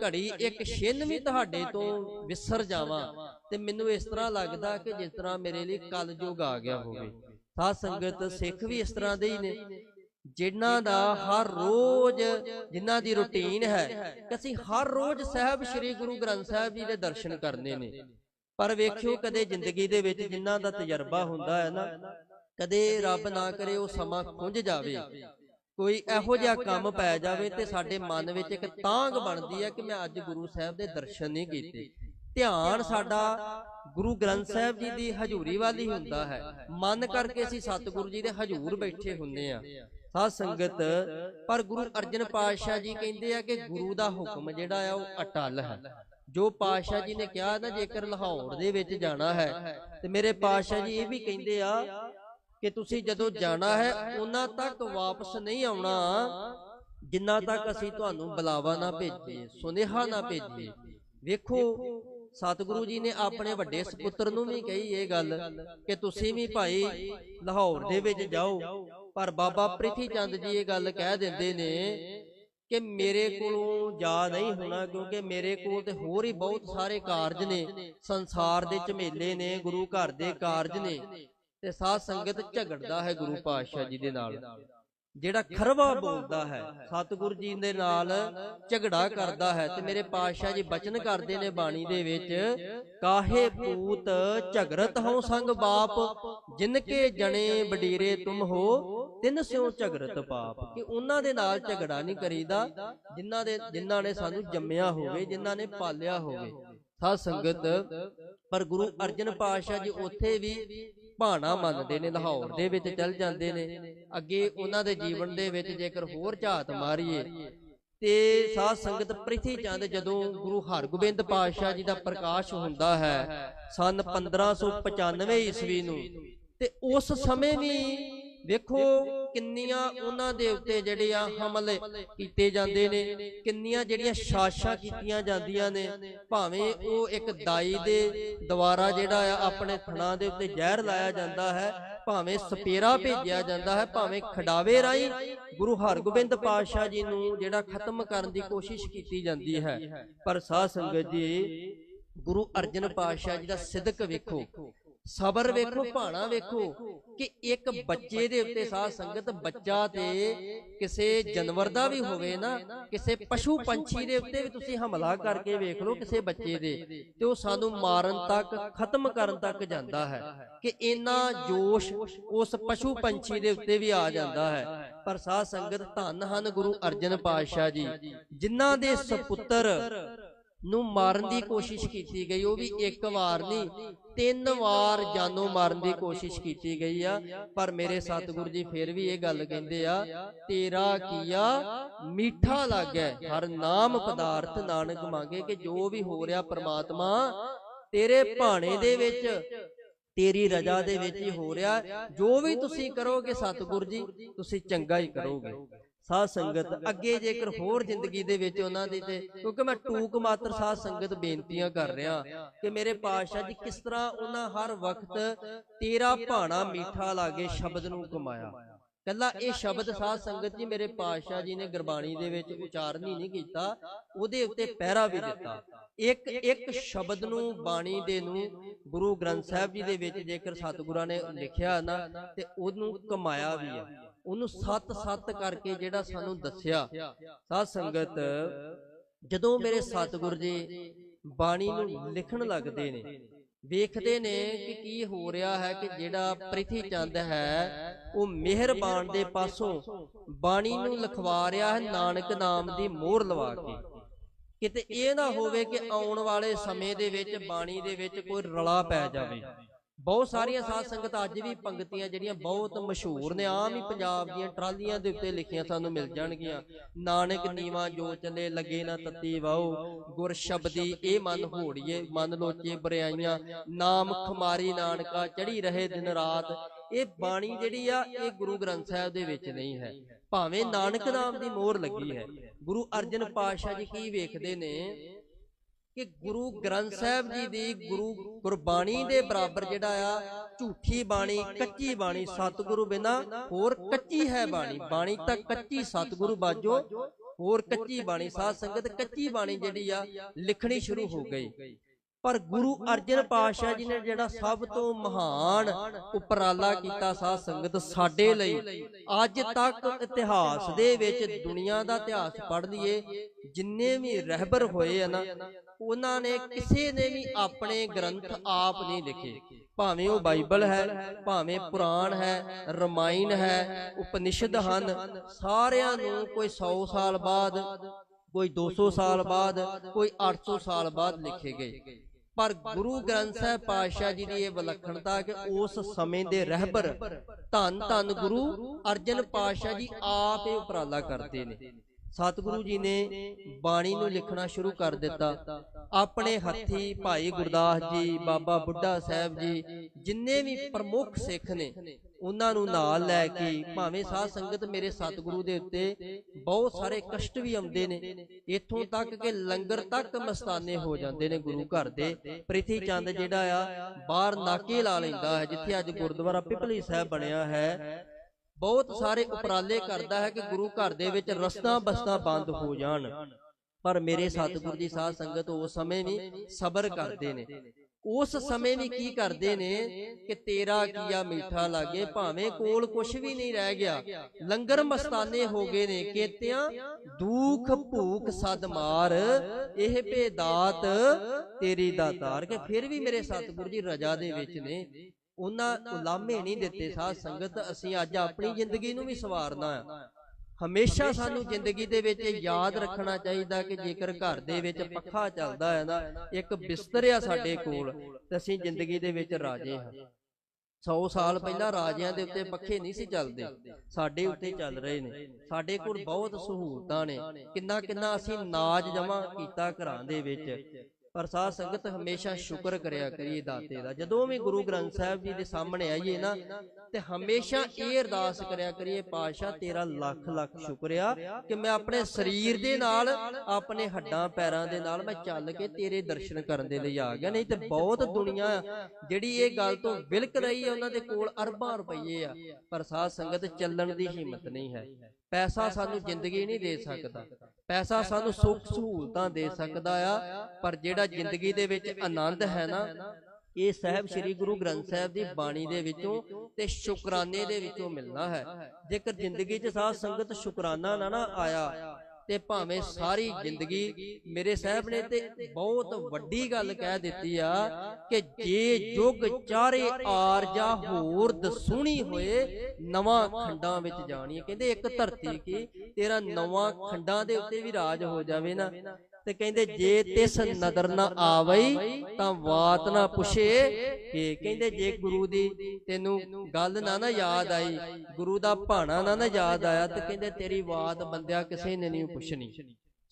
ਘੜੀ ਇੱਕ ਛਿਨ ਵੀ ਤੁਹਾਡੇ ਤੋਂ ਵਿਸਰ ਜਾਵਾਂ ਤੇ ਮੈਨੂੰ ਇਸ ਤਰ੍ਹਾਂ ਲੱਗਦਾ ਕਿ ਜਿਸ ਤਰ੍ਹਾਂ ਮੇਰੇ ਲਈ ਕਲਯੁਗ ਆ ਗਿਆ ਹੋਵੇ। ਸਾਧ ਸੰਗਤ ਸਿੱਖ ਵੀ ਇਸ ਤਰ੍ਹਾਂ ਦੇ ਹੀ ਨੇ, ਜਿਨ੍ਹਾਂ ਦਾ ਹਰ ਰੋਜ਼, ਜਿਨ੍ਹਾਂ ਦੀ ਰੁਟੀਨ ਹੈ ਕਿ ਅਸੀਂ ਹਰ ਰੋਜ਼ ਸਾਹਿਬ ਸ੍ਰੀ ਗੁਰੂ ਗ੍ਰੰਥ ਸਾਹਿਬ ਜੀ ਦੇ ਦਰਸ਼ਨ ਕਰਨੇ ਨੇ। ਪਰ ਵੇਖਿਓ ਕਦੇ ਜ਼ਿੰਦਗੀ ਦੇ ਵਿੱਚ ਜਿਨ੍ਹਾਂ ਦਾ ਤਜਰਬਾ ਹੁੰਦਾ ਹੈ ਨਾ, ਕਦੇ ਰੱਬ ਨਾ ਕਰੇ ਉਹ ਸਮਾਂ ਖੁੰਝ ਜਾਵੇ। ਕੋਈ ਇਹੋ ਜਿਹਾ ਕੰਮ ਪੈ ਜਾਵੇ ਤੇ ਸਾਡੇ ਮਨ ਵਿੱਚ ਇੱਕ ਤਾਂਗ ਬਣਦੀ ਹੈ ਕਿ ਮੈਂ ਅੱਜ ਗੁਰੂ ਸਾਹਿਬ ਦੇ ਦਰਸ਼ਨ ਨਹੀਂ ਕੀਤੇ। ਧਿਆਨ ਸਾਡਾ ਗੁਰੂ ਗ੍ਰੰਥ ਸਾਹਿਬ ਜੀ ਦੀ ਹਜ਼ੂਰੀ ਵੱਲ ਹੀ। ਹੁੰਦਾ ਹੈ। ਮਨ ਕਰਕੇ ਅਸੀਂ ਸਤਿਗੁਰੂ ਜੀ ਦੇ ਹਜ਼ੂਰ ਬੈਠੇ ਹੁੰਨੇ ਆ ਸਾਧ ਸੰਗਤ ਪਰ ਗੁਰੂ ਅਰਜਨ ਪਾਤਸ਼ਾਹ ਜੀ ਕਹਿੰਦੇ ਆ ਕਿ ਗੁਰੂ ਦਾ ਹੁਕਮ ਜਿਹੜਾ ਆ ਉਹ ਅਟਲ ਹੈ। ਜੋ ਪਾਤਸ਼ਾਹ ਜੀ ਨੇ ਕਿਹਾ ਨਾ ਜੇਕਰ ਲਾਹੌਰ ਦੇ ਵਿੱਚ ਜਾਣਾ ਹੈ ਤੇ ਮੇਰੇ ਪਾਤਸ਼ਾਹ ਜੀ ਇਹ ਵੀ ਕਹਿੰਦੇ ਆ ਕਿ ਤੁਸੀਂ ਜਦੋਂ ਜਾਣਾ ਹੈ ਉਹਨਾਂ ਤੱਕ ਵਾਪਸ ਨਹੀਂ ਆਉਣਾ। ਜਿੰਨਾ ਤੱਕ ਅਸੀਂ ਤੁਹਾਨੂੰ ਬੁਲਾਵਾ ਨਾ ਭੇਜੀਏ ਸੁਨੇਹਾ ਨਾ ਭੇਜੀਏ ਵੇਖੋ ਸਤਿਗੁਰੂ ਜੀ ਨੇ ਆਪਣੇ ਵੱਡੇ ਸੁਪੁੱਤਰ ਨੂੰ ਵੀ ਕਹੀ ਇਹ ਗੱਲ ਕਿ ਤੁਸੀਂ ਵੀ ਭਾਈ ਲਾਹੌਰ ਦੇ ਵਿੱਚ ਜਾਓ। ਪਰ ਬਾਬਾ ਪ੍ਰਿਥੀ ਚੰਦ ਜੀ ਇਹ ਗੱਲ ਕਹਿ ਦਿੰਦੇ ਨੇ ਕਿ ਮੇਰੇ ਕੋਲੋਂ ਜਾ ਨਹੀਂ ਹੋਣਾ ਕਿਉਂਕਿ ਮੇਰੇ ਕੋਲ ਤੇ ਹੋਰ ਹੀ ਬਹੁਤ ਸਾਰੇ ਕਾਰਜ ਨੇ। ਸੰਸਾਰ ਦੇ ਝਮੇਲੇ ਨੇ ਗੁਰੂ ਘਰ ਦੇ ਕਾਰਜ ਨੇ। ਤੇ ਸਾਧ ਸੰਗਤ ਝਗੜਦਾ ਹੈ ਗੁਰੂ ਪਾਤਸ਼ਾਹ ਜੀ ਦੇ ਨਾਲ। ਜਿਹੜਾ ਖਰਵਾ ਬੋਲਦਾ ਹੈ ਸਤਿਗੁਰੂ ਜੀ ਦੇ ਨਾਲ ਝਗੜਾ ਕਰਦਾ ਹੈ ਤੇ ਮੇਰੇ ਪਾਤਸ਼ਾਹ ਜੀ ਬਚਨ ਕਰਦੇ ਨੇ ਬਾਣੀ ਦੇ ਵਿੱਚ ਕਾਹੇ ਪੂਤ ਝਗਰਤ ਹਉ ਸੰਗ ਬਾਪ ਜਿਨ ਕੇ ਜਣੇ ਬਡੀਰੇ ਤੁਮ ਹੋ ਤਿੰਨ ਸਿਉ ਝਗਰਤ ਪਾਪ ਕਿ ਉਹਨਾਂ ਦੇ ਨਾਲ ਝਗੜਾ ਨਹੀਂ ਕਰੀਦਾ ਜਿਨ੍ਹਾਂ ਦੇ ਜਿਨ੍ਹਾਂ ਨੇ ਸਾਨੂੰ ਜੰਮਿਆ ਹੋਵੇ ਜਿਨ੍ਹਾਂ ਨੇ ਪਾਲਿਆ ਹੋਵੇ। ਸਾਧ ਸੰਗਤ ਪਰ ਗੁਰੂ ਅਰਜਨ ਪਾਤਸ਼ਾਹ ਜੀ ਉੱਥੇ ਵੀ ਭਾਣਾ ਮੰਨਦੇ ਨੇ ਲਾਹੌਰ ਦੇ ਵਿੱਚ ਚੱਲ ਜਾਂਦੇ ਨੇ। ਅੱਗੇ ਉਹਨਾਂ ਦੇ ਜੀਵਨ ਦੇ ਵਿੱਚ ਜੇਕਰ ਹੋਰ ਝਾਤ ਮਾਰੀਏ ਤੇ ਸਾਧ ਸੰਗਤ ਪ੍ਰਿਥੀ ਚੰਦ ਜਦੋਂ ਗੁਰੂ ਹਰਗੋਬਿੰਦ ਪਾਤਸ਼ਾਹ ਜੀ ਦਾ ਪ੍ਰਕਾਸ਼ ਹੁੰਦਾ ਹੈ ਸਨ 1595 ਈਸਵੀ ਨੂੰ। ਤੇ ਉਸ ਸਮੇਂ ਵੀ ਵੇਖੋ ਕਿੰਨੀਆਂ ਉਹਨਾਂ ਦੇ ਉੱਤੇ ਜਿਹੜੇ ਆ ਹਮਲੇ ਕੀਤੇ ਜਾਂਦੇ ਨੇ ਕਿੰਨੀਆਂ ਜਿਹੜੀਆਂ ਸ਼ਾਸ਼ਾਂ ਕੀਤੀਆਂ ਜਾਂਦੀਆਂ ਨੇ ਭਾਵੇਂ ਉਹ ਇੱਕ ਦਾਈ ਦੇ ਦੁਆਰਾ ਜਿਹੜਾ ਆ ਆਪਣੇ ਥਣਾ ਦੇ ਉੱਤੇ ਜ਼ਹਿਰ ਲਾਇਆ ਜਾਂਦਾ ਹੈ ਭਾਵੇਂ ਸਪੇਰਾ ਭੇਜਿਆ ਜਾਂਦਾ ਹੈ ਭਾਵੇਂ ਖਡਾਵੇ ਰਾਈ ਗੁਰੂ ਹਰਗੋਬਿੰਦ ਪਾਤਸ਼ਾਹ ਜੀ ਨੂੰ ਜਿਹੜਾ ਖਤਮ ਕਰਨ ਦੀ ਕੋਸ਼ਿਸ਼ ਕੀਤੀ ਜਾਂਦੀ ਹੈ। ਪਰ ਸਾਧ ਸੰਗਤ ਜੀ ਗੁਰੂ ਅਰਜਨ ਪਾਤਸ਼ਾਹ ਜੀ ਦਾ ਸਿਦਕ ਵੇਖੋ। ਸਬਰ ਵੇਖੋ ਭਾਣਾ ਵੇਖੋ ਕਿ ਇੱਕ ਬੱਚੇ ਦੇ ਉੱਤੇ ਸਾਧ ਸੰਗਤ ਬੱਚਾ ਤੇ ਕਿਸੇ ਜਾਨਵਰ ਦਾ ਵੀ ਹੋਵੇ ਨਾ ਕਿਸੇ ਪਸ਼ੂ ਪੰਛੀ ਦੇ ਉੱਤੇ ਵੀ ਤੁਸੀਂ ਹਮਲਾ ਕਰਕੇ ਵੇਖ ਲਓ ਕਿਸੇ ਬੱਚੇ ਦੇ ਤੇ ਉਹ ਸਾਨੂੰ ਮਾਰਨ ਤੱਕ ਖਤਮ ਕਰਨ ਤੱਕ ਜਾਂਦਾ ਹੈ ਕਿ ਇੰਨਾ ਜੋਸ਼ ਉਸ ਪਸ਼ੂ ਪੰਛੀ ਦੇ ਉੱਤੇ ਵੀ ਆ ਜਾਂਦਾ ਹੈ। ਪਰ ਸਾਧ ਸੰਗਤ ਧੰਨ ਹਨ ਗੁਰੂ ਅਰਜਨ ਪਾਤਸ਼ਾਹ ਜੀ ਜਿਨ੍ਹਾਂ ਦੇ ਸੁਪੁੱਤਰ ਨੂੰ ਮਾਰਨ ਦੀ ਕੋਸ਼ਿਸ਼ ਕੀਤੀ ਗਈ ਉਹ ਵੀ ਇੱਕ ਵਾਰ ਨਹੀਂ ਤਿੰਨ ਵਾਰ ਜਾਨੋਂ ਮਾਰਨ ਦੀ ਕੋਸ਼ਿਸ਼ ਕੀਤੀ ਗਈ ਆ। ਪਰ ਮੇਰੇ ਸਤਿਗੁਰੂ ਜੀ ਫਿਰ ਵੀ ਇਹ ਗੱਲ ਕਹਿੰਦੇ ਆ ਤੇਰਾ ਕੀਆ ਮਿੱਠਾ ਲੱਗੈ ਹਰ ਨਾਮ ਪਦਾਰਥ ਨਾਨਕ ਮੰਗੇ ਕਿ ਜੋ ਵੀ ਹੋ ਰਿਹਾ ਪ੍ਰਮਾਤਮਾ ਤੇਰੇ ਭਾਣੇ ਦੇ ਵਿੱਚ ਤੇਰੀ ਰਜ਼ਾ ਦੇ ਵਿੱਚ ਹੀ ਹੋ ਰਿਹਾ। ਜੋ ਵੀ ਤੁਸੀਂ ਕਰੋਗੇ ਸਤਿਗੁਰੂ ਜੀ ਤੁਸੀਂ ਚੰਗਾ ਹੀ ਕਰੋਗੇ। ਸਾਧ ਸੰਗਤ ਅੱਗੇ ਜੇਕਰ ਹੋਰ ਜ਼ਿੰਦਗੀ ਦੇ ਵਿੱਚ ਉਹਨਾਂ ਦੀ ਤੇ ਕਿਉਂਕਿ ਮੈਂ ਟੂਕ ਮਾਤਰ ਸਾਧ ਸੰਗਤ ਬੇਨਤੀਆਂ ਕਰ ਰਿਹਾ ਕਿ ਮੇਰੇ ਪਾਤਸ਼ਾਹ ਜੀ ਕਿਸ ਤਰ੍ਹਾਂ ਉਹਨਾਂ ਹਰ ਵਕਤ ਤੇਰਾ ਭਾਣਾ ਮਿੱਠਾ ਲਾਗੇ ਸ਼ਬਦ ਨੂੰ ਕਮਾਇਆ ਕੱਲਾ ਇਹ ਸ਼ਬਦ ਸਾਧ ਸੰਗਤ ਜੀ ਮੇਰੇ ਪਾਤਸ਼ਾਹ ਜੀ ਨੇ ਗੁਰਬਾਣੀ ਦੇ ਵਿੱਚ ਉਚਾਰਨ ਹੀ ਨਹੀਂ ਕੀਤਾ ਉਹਦੇ ਉੱਤੇ ਪਹਿਰਾ ਵੀ ਦਿੱਤਾ। ਇੱਕ ਇੱਕ ਸ਼ਬਦ ਨੂੰ ਬਾਣੀ ਦੇ ਨੂੰ ਗੁਰੂ ਗ੍ਰੰਥ ਸਾਹਿਬ ਜੀ ਦੇ ਵਿੱਚ ਜੇਕਰ ਸਤਿਗੁਰਾਂ ਨੇ ਲਿਖਿਆ ਨਾ ਤੇ ਉਹਨੂੰ ਕਮਾਇਆ ਵੀ ਹੈ ਉਹਨੂੰ ਸੱਤ ਸੱਤ ਕਰਕੇ ਜਿਹੜਾ ਸਾਨੂੰ ਦੱਸਿਆ। ਸਾਧ ਸੰਗਤ ਜਦੋਂ ਮੇਰੇ ਸਤਿਗੁਰ ਜੀ ਬਾਣੀ ਨੂੰ ਲਿਖਣ ਲੱਗਦੇ ਨੇ ਵੇਖਦੇ ਨੇ ਕਿ ਕੀ ਹੋ ਰਿਹਾ ਹੈ ਕਿ ਜਿਹੜਾ ਪ੍ਰਿਥੀ ਚੰਦ ਹੈ ਉਹ ਮਿਹਰਬਾਨ ਦੇ ਪਾਸੋਂ ਬਾਣੀ ਨੂੰ ਲਿਖਵਾ ਰਿਹਾ ਹੈ ਨਾਨਕ ਨਾਮ ਦੀ ਮੋਹਰ ਲਵਾ ਕੇ। ਕਿਤੇ ਇਹ ਨਾ ਹੋਵੇ ਕਿ ਆਉਣ ਵਾਲੇ ਸਮੇਂ ਦੇ ਵਿੱਚ ਬਾਣੀ ਦੇ ਵਿੱਚ ਕੋਈ ਰਲਾ ਪੈ ਜਾਵੇ। ਬਹੁਤ ਸਾਰੀਆਂ ਸਾਧ ਸੰਗਤ ਅੱਜ ਵੀ ਪੰਕਤੀਆਂ ਜਿਹੜੀਆਂ ਬਹੁਤ ਮਸ਼ਹੂਰ ਨੇ ਆਮ ਹੀ ਪੰਜਾਬ ਦੀਆਂ ਟਰਾਲੀਆਂ ਦੇ ਉੱਤੇ ਲਿਖੀਆਂ ਸਾਨੂੰ ਮਿਲ ਜਾਣਗੀਆਂ। ਨਾਨਕ ਨੀਵਾ ਜੋ ਚੱਲੇ ਲੱਗੇ ਨਾ ਤੱਤੀ ਵਾਓ। ਗੁਰ ਸ਼ਬਦੀ ਇਹ ਮਨ ਹੋੜੀਏ ਮਨ ਲੋਚੇ ਬਰਿਆਈਆਂ ਨਾਮ ਖਮਾਰੀ ਨਾਨਕਾ ਚੜੀ ਰਹੇ ਦਿਨ ਰਾਤ। ਇਹ ਬਾਣੀ ਜਿਹੜੀ ਆ ਇਹ ਗੁਰੂ ਗ੍ਰੰਥ ਸਾਹਿਬ ਦੇ ਵਿੱਚ ਨਹੀਂ ਹੈ। ਭਾਵੇਂ ਨਾਨਕ ਨਾਮ ਦੀ ਮੋਹਰ ਲੱਗੀ ਹੈ ਗੁਰੂ ਅਰਜਨ ਪਾਤਸ਼ਾਹ ਜੀ ਕੀ ਵੇਖਦੇ ਨੇ? ਕਿ ਗੁਰੂ ਗ੍ਰੰਥ ਸਾਹਿਬ ਜੀ ਦੀ ਗੁਰੂ ਗੁਰਬਾਣੀ ਦੇ ਬਰਾਬਰ ਜਿਹੜਾ ਆ ਝੂਠੀ ਬਾਣੀ ਕੱਚੀ ਬਾਣੀ ਸਤਿਗੁਰੂ ਬਿਨਾ ਹੋਰ ਕੱਚੀ ਹੈ ਬਾਣੀ। ਬਾਣੀ। ਤਾਂ ਕੱਚੀ ਸਤਿਗੁਰੂ ਬਾਜੋ ਹੋਰ ਕੱਚੀ ਬਾਣੀ ਸਾਧ ਸੰਗਤ ਕੱਚੀ ਬਾਣੀ ਜਿਹੜੀ ਆ ਲਿਖਣੀ ਸ਼ੁਰੂ ਹੋ ਗਈ। ਪਰ ਗੁਰੂ ਅਰਜਨ ਪਾਤਸ਼ਾਹ ਜੀ ਨੇ ਜਿਹੜਾ ਸਭ ਤੋਂ ਮਹਾਨ ਉਪਰਾਲਾ ਕੀਤਾ ਸਾਧ ਸੰਗਤ ਸਾਡੇ ਲਈ। ਅੱਜ ਤੱਕ ਇਤਿਹਾਸ ਦੇ ਵਿੱਚ ਦੁਨੀਆ ਦਾ ਇਤਿਹਾਸ ਪੜ੍ਹ ਲਈਏ ਜਿੰਨੇ ਵੀ ਰਹਿਬਰ ਹੋਏ ਆ ਨਾ ਉਹਨਾਂ ਨੇ ਕਿਸੇ ਨੇ ਵੀ ਆਪਣੇ ਗ੍ਰੰਥ ਆਪ ਨਹੀਂ ਲਿਖੇ। ਭਾਵੇਂ ਉਹ ਬਾਈਬਲ ਹੈ, ਭਾਵੇਂ ਪੁਰਾਣ ਹੈ, ਰਮਾਇਣ ਹੈ, ਉਪਨਿਸ਼ਦ ਹਨ, ਸਾਰਿਆਂ ਨੂੰ ਕੋਈ 100 ਸਾਲ ਬਾਅਦ, ਕੋਈ 200 ਸਾਲ ਬਾਅਦ, ਕੋਈ 800 ਸਾਲ ਬਾਅਦ ਲਿਖੇ ਗਏ। ਪਰ ਗੁਰੂ ਗ੍ਰੰਥ ਸਾਹਿਬ ਪਾਤਸ਼ਾਹ ਜੀ ਦੀ ਇਹ ਵਿਲੱਖਣਤਾ ਕਿ ਉਸ ਸਮੇਂ ਦੇ ਰਹਿਬਰ ਧੰਨ ਧੰਨ ਗੁਰੂ ਅਰਜਨ ਪਾਤਸ਼ਾਹ ਜੀ ਆਪ ਇਹ ਉਪਰਾਲਾ ਕਰਦੇ ਨੇ। ਸਤਿਗੁਰੂ ਜੀ ਨੇ ਬਾਣੀ ਨੂੰ ਲਿਖਣਾ ਸ਼ੁਰੂ ਕਰ ਦਿੱਤਾ। ਆਪਣੇ ਹੱਥੀ ਭਾਈ ਗੁਰਦਾਸ ਜੀ, ਬਾਬਾ ਬੁੱਢਾ ਸਾਹਿਬ ਜੀ, ਜਿੰਨੇ ਵੀ ਪ੍ਰਮੁੱਖ ਸਿੱਖ ਨੇ, ਉਹਨਾਂ ਨੂੰ ਨਾਲ ਲੈ ਕੇ ਭਾਵੇਂ ਸਾਧ ਸੰਗਤ ਮੇਰੇ ਸਤਿਗੁਰੂ ਦੇ ਉੱਤੇ ਬਹੁਤ ਸਾਰੇ ਕਸ਼ਟ ਵੀ ਆਉਂਦੇ ਨੇ, ਇੱਥੋਂ ਤੱਕ ਕਿ ਲੰਗਰ ਤੱਕ ਮਸਤਾਨੇ ਹੋ ਜਾਂਦੇ ਨੇ ਗੁਰੂ ਘਰ ਦੇ। ਪ੍ਰਿਥੀ ਚੰਦ ਜਿਹੜਾ ਆ, ਬਾਹਰ ਨਾਕੇ ਲਾ ਲੈਂਦਾ ਹੈ, ਜਿੱਥੇ ਅੱਜ ਗੁਰਦੁਆਰਾ ਪਿਪਲੀ ਸਾਹਿਬ ਬਣਿਆ ਹੈ। ਬਹੁਤ ਸਾਰੇ ਉਪਰਾਲੇ ਕਰਦਾ ਹੈ ਕਿ ਗੁਰੂ ਘਰ ਦੇ ਵਿੱਚ ਰਸਤਾ ਬਸਤਾ ਬੰਦ ਹੋ ਜਾਣ। ਪਰ ਮੇਰੇ ਸਤਿਗੁਰੂ ਜੀ ਸਾਧ ਸੰਗਤ ਉਸ ਸਮੇਂ ਵੀ ਸਬਰ ਕਰਦੇ ਨੇ। ਉਸ ਸਮੇਂ ਵੀ ਕੀ ਕਰਦੇ ਨੇ ਕਿ ਤੇਰਾ ਕੀਆ ਮਿੱਠਾ ਲਾਗੇ ਭਾਵੇਂ ਕੋਲ ਕੁਛ ਵੀ ਨਹੀਂ ਰਹਿ ਗਿਆ। ਲੰਗਰ ਮਸਤਾਨੇ ਹੋ ਗਏ ਨੇ ਕੇਤਿਆਂ। ਦੁੱਖ ਭੂਖ ਸਦ ਮਾਰ ਇਹ ਭੇਦਾਤ ਤੇਰੀ ਦਾਤਾਰ ਕਿ ਫਿਰ ਵੀ ਮੇਰੇ ਸਤਿਗੁਰੂ ਜੀ ਰਜਾ ਦੇ ਵਿੱਚ ਨੇ। ਉਹਨਾਂ ਉਲਾਮੇ ਨਹੀਂ ਦਿੱਤੇ ਸਾਧ ਸੰਗਤ ਅਸੀਂ ਅੱਜ ਆਪਣੀ ਜ਼ਿੰਦਗੀ ਨੂੰ ਵੀ ਸਵਾਰਨਾ ਹੈ। ਹਮੇਸ਼ਾ ਸਾਨੂੰ ਜ਼ਿੰਦਗੀ ਦੇ ਵਿੱਚ ਯਾਦ ਰੱਖਣਾ ਚਾਹੀਦਾ ਕਿ ਜੇਕਰ ਘਰ ਦੇ ਵਿੱਚ ਪੱਖਾ ਚੱਲਦਾ ਹੈ ਨਾ ਇੱਕ ਬਿਸਤਰ ਆ ਸਾਡੇ ਕੋਲ ਤੇ ਅਸੀਂ ਜ਼ਿੰਦਗੀ ਦੇ ਵਿੱਚ ਰਾਜੇ ਹਾਂ। 100 ਸਾਲ ਪਹਿਲਾਂ ਰਾਜਿਆਂ ਦੇ ਉੱਤੇ ਪੱਖੇ ਨਹੀਂ ਸੀ ਚੱਲਦੇ। ਸਾਡੇ ਉੱਤੇ ਚੱਲ ਰਹੇ ਨੇ। ਸਾਡੇ ਕੋਲ ਬਹੁਤ ਸਹੂਲਤਾਂ ਨੇ। ਕਿੰਨਾ ਕਿੰਨਾ ਅਸੀਂ ਨਾਜ ਜਮਾ ਕੀਤਾ ਘਰਾਂ ਦੇ ਵਿੱਚ। ਪਰ ਸਾਧ ਸੰਗਤ ਹਮੇਸ਼ਾ ਸ਼ੁਕਰ ਕਰਿਆ ਕਰੀਏ ਦਾਤੇ ਦਾ। ਜਦੋਂ ਵੀ ਗੁਰੂ ਗ੍ਰੰਥ ਸਾਹਿਬ ਜੀ ਦੇ ਸਾਹਮਣੇ ਆਈਏ ਨਾ ਤੇ ਹਮੇਸ਼ਾ ਇਹ ਅਰਦਾਸ ਕਰਿਆ ਕਰੀਏ, ਪਾਤਸ਼ਾਹ, ਤੇਰਾ ਲੱਖ ਲੱਖ ਸ਼ੁਕਰਿਆ ਕਿ ਮੈਂ ਆਪਣੇ ਸਰੀਰ ਦੇ ਨਾਲ, ਆਪਣੇ ਹੱਡਾਂ ਪੈਰਾਂ ਦੇ ਨਾਲ ਮੈਂ ਚੱਲ ਕੇ ਤੇਰੇ ਦਰਸ਼ਨ ਕਰਨ ਦੇ ਲਈ ਆ ਗਿਆ। ਨਹੀਂ ਤੇ ਬਹੁਤ ਦੁਨੀਆ ਜਿਹੜੀ ਇਹ ਗੱਲ ਤੋਂ ਵਿਲਕ ਰਹੀ ਹੈ, ਉਹਨਾਂ ਦੇ ਕੋਲ ਅਰਬਾਂ ਰੁਪਏ ਆ। ਪਰ ਸਾਧ ਸੰਗਤ, ਚੱਲਣ ਦੀ ਹਿੰਮਤ ਨਹੀਂ ਹੈ। ਪੈਸਾ ਸਾਨੂੰ ਜ਼ਿੰਦਗੀ ਨਹੀਂ ਦੇ ਸਕਦਾ। ਪੈਸਾ ਸਾਨੂੰ ਸੁੱਖ ਸਹੂਲਤਾਂ ਦੇ ਸਕਦਾ ਆ। ਪਰ ਜਿਹੜਾ ਜ਼ਿੰਦਗੀ ਦੇ ਵਿੱਚ ਆਨੰਦ ਹੈ ਨਾ ਇਹ ਸਾਹਿਬ ਸ੍ਰੀ ਗੁਰੂ ਗ੍ਰੰਥ ਸਾਹਿਬ ਦੀ ਬਾਣੀ ਦੇ ਵਿੱਚੋਂ ਤੇ ਸ਼ੁਕਰਾਨੇ ਦੇ ਵਿੱਚੋਂ ਮਿਲਣਾ ਹੈ। ਜੇਕਰ ਜ਼ਿੰਦਗੀ 'ਚ ਸਾਧ ਸੰਗਤ ਸ਼ੁਕਰਾਨਾ ਨਾ ਨਾ ਆਇਆ ਤੇ ਭਾਵੇਂ ਸਾਰੀ ਜ਼ਿੰਦਗੀ ਮੇਰੇ ਸਾਹਿਬ ਨੇ ਤੇ ਬਹੁਤ ਵੱਡੀ ਗੱਲ ਕਹਿ ਦਿੱਤੀ ਆ ਕਿ ਜੇ ਜੁਗ ਚਾਰੇ ਆਰ ਜਾਂ ਹੋਰ ਦਸੂਣੀ ਹੋਏ ਨਵਾਂ ਖੰਡਾਂ ਵਿੱਚ ਜਾਣੀ ਕਹਿੰਦੇ ਇੱਕ ਧਰਤੀ ਕੀ ਤੇਰਾ ਨਵਾਂ ਖੰਡਾਂ ਦੇ ਉੱਤੇ ਵੀ ਰਾਜ ਹੋ ਜਾਵੇ ਨਾ। ਤੇ ਕਹਿੰਦੇ ਜੇ ਤਿਸ ਨਦਰ ਨਾ ਆਵਈ ਤਾਂ ਬਾਤ ਨਾ ਪੁੱਛੇ ਕਿ ਕਹਿੰਦੇ ਜੇ ਗੁਰੂ ਦੀ ਤੈਨੂੰ ਗੱਲ ਨਾ ਨਾ ਯਾਦ ਆਈ ਗੁਰੂ ਦਾ ਭਾਣਾ ਨਾ ਨਾ ਯਾਦ ਆਇਆ ਤੇ ਕਹਿੰਦੇ ਤੇਰੀ ਬਾਤ ਬੰਦਿਆ ਕਿਸੇ ਨੇ ਨਹੀਂ ਪੁੱਛਣੀ।